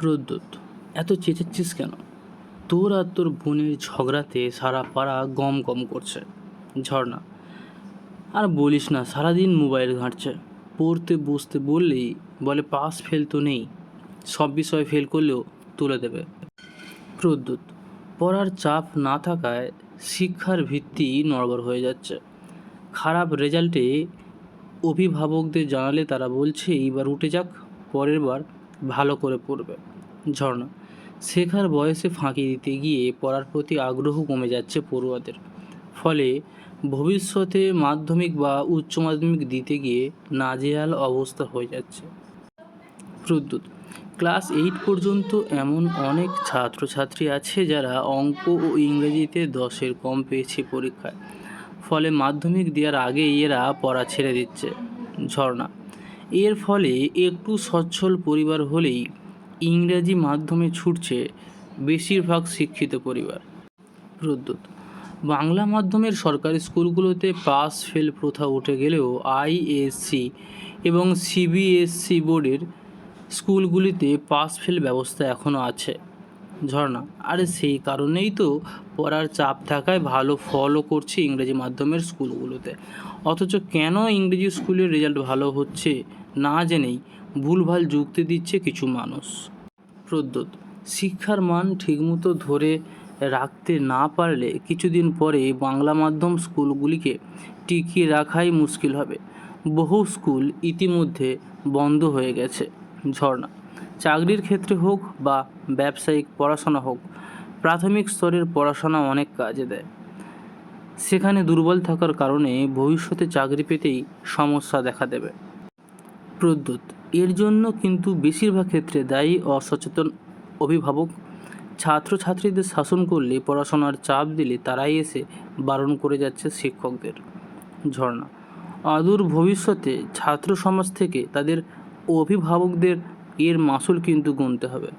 প্রদ্যুৎ এত চেঁচাচ্ছিস কেন? তোর আর তোর বোনের ঝগড়াতে সারা পাড়া গম গম করছে। ঝর্ণা। আর বলিস না, সারাদিন মোবাইল ঘাঁটছে। পড়তে বসতে বললেই বলে, পাস ফেল তো নেই। সব বিষয় ফেল করলেও তুলে দেবে। প্রদ্যুৎ পড়ার চাপ না থাকায় শিক্ষার ভিত্তি নড়বড় হয়ে যাচ্ছে। খারাপ রেজাল্টে অভিভাবকদের জানালে তারা বলছে, এইবার উঠে যাক, পরের বার ভালো করে পড়বে। ঝর্ণা। শেখার বয়সে ফাঁকি দিতে গিয়ে পড়ার প্রতি আগ্রহ কমে যাচ্ছে পড়ুয়াদের। ফলে ভবিষ্যতে মাধ্যমিক বা উচ্চ মাধ্যমিক দিতে গিয়ে নাজেহাল অবস্থা হয়ে যাচ্ছে। প্রদ্যুৎ। ক্লাস এইট পর্যন্ত এমন অনেক ছাত্রছাত্রী আছে যারা অঙ্ক ও ইংরেজিতে দশের কম পেয়েছে পরীক্ষায়। ফলে মাধ্যমিক দেওয়ার আগেই এরা পড়া ছেড়ে দিচ্ছে। ঝর্ণা। এর ফলে একটু সচ্ছল পরিবার হলেই ইংরেজি মাধ্যমে ছুটছে বেশিরভাগ শিক্ষিত পরিবার। প্রদ্যুৎ, বাংলা মাধ্যমের সরকারি স্কুলগুলোতে পাস ফেল প্রথা উঠে গেলেও আইএসসি এবং সিবিএসসি বোর্ডের স্কুলগুলিতে পাস ফেল ব্যবস্থা এখনও আছে। ঝর্ণা, আরে সেই কারণেই তো পড়ার চাপ থাকায় ভালো ফলও করছে ইংরেজি মাধ্যমের স্কুলগুলোতে। অথচ কেন ইংরেজি স্কুলের রেজাল্ট ভালো হচ্ছে? না জেনেই ভুলভাল যুক্তি দিচ্ছে কিছু মানুষ। প্রদ্যুৎ শিক্ষার মান ঠিকমতো ধরে রাখতে না পারলে কিছুদিন পরে বাংলা মাধ্যম স্কুলগুলিকে টিকিয়ে রাখাই মুশকিল হবে। বহু স্কুল ইতিমধ্যে বন্ধ হয়ে গেছে। ঝর্ণা, চাকরির ক্ষেত্রে হোক বা ব্যবসায়িক পড়াশোনা হোক, প্রাথমিক স্তরের পড়াশোনা অনেক কাজে দেয়। সেখানে দুর্বল থাকার কারণে ভবিষ্যতে চাকরি পেতেই সমস্যা দেখা দেবে। প্রদ্যুৎ এর জন্য কিন্তু বেশিরভাগ ক্ষেত্রে দায়ী অসচেতন অভিভাবক ছাত্রছাত্রীদের শাসন করলে পড়াশোনার চাপ দিলে তারাই এসে বারণ করে যাচ্ছে শিক্ষকদের। ঝর্ণা। অদূর ভবিষ্যতে ছাত্র সমাজ থেকে তাদের অভিভাবকদের এর মাসুল কিন্তু গুনতে হবে।